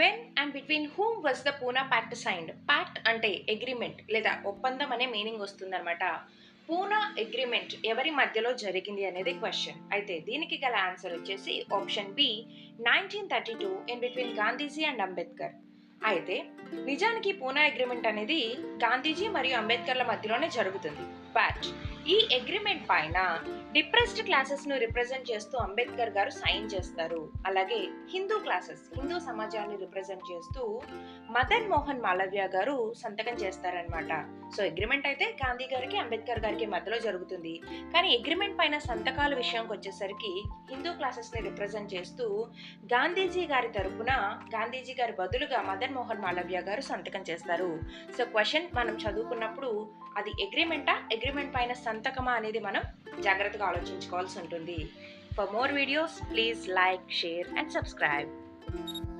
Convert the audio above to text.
When and between whom was the Poona pact signed pact అంటే agreement లేదా ఒప్పందం అనే మీనింగ్ వస్తుందన్నమాట. పూనా అగ్రిమెంట్ ఎవరి మధ్యలో జరిగింది అనేది క్వశ్చన్ అయితే దీనికి గల ఆన్సర్ వచ్చేసి option B nineteen thirty two in between Gandhiji and Ambedkar అయితే నిజానికి పూనా అగ్రిమెంట్ అనేది గాంధీజీ మరియు అంబేద్కర్ల మధ్యలోనే జరుగుతుంది. బట్ ఈ అగ్రిమెంట్ పైన డిప్రెస్డ్ క్లాసెస్ను రిప్రజెంట్ చేస్తూ అంబేద్కర్ గారు సైన్ చేస్తారు. అలాగే హిందూ క్లాసెస్ హిందూ సమాజాన్ని రిప్రజెంట్ చేస్తూ మదన్ మోహన్ మాలవ్య గారు సంతకం చేస్తారనమాట సో అగ్రిమెంట్ అయితే గాంధీ గారికి అంబేద్కర్ గారికి మధ్యలో జరుగుతుంది. కానీ అగ్రిమెంట్ పైన సంతకాల విషయంకి వచ్చేసరికి హిందూ క్లాసెస్ని రిప్రజెంట్ చేస్తూ గాంధీజీ గారి తరపున గాంధీజీ గారి బదులుగా మదన్ మోహన్ మాలవ్య గారు సంతకం చేస్తారు. సో క్వశ్చన్ మనం చదువుకున్నప్పుడు అది అగ్రిమెంటా అగ్రిమెంట్ పైన సంతకమా అనేది మనం జాగ్రత్తగా ఆలోచించుకోవాల్సి ఉంటుంది. For more videos please like share and subscribe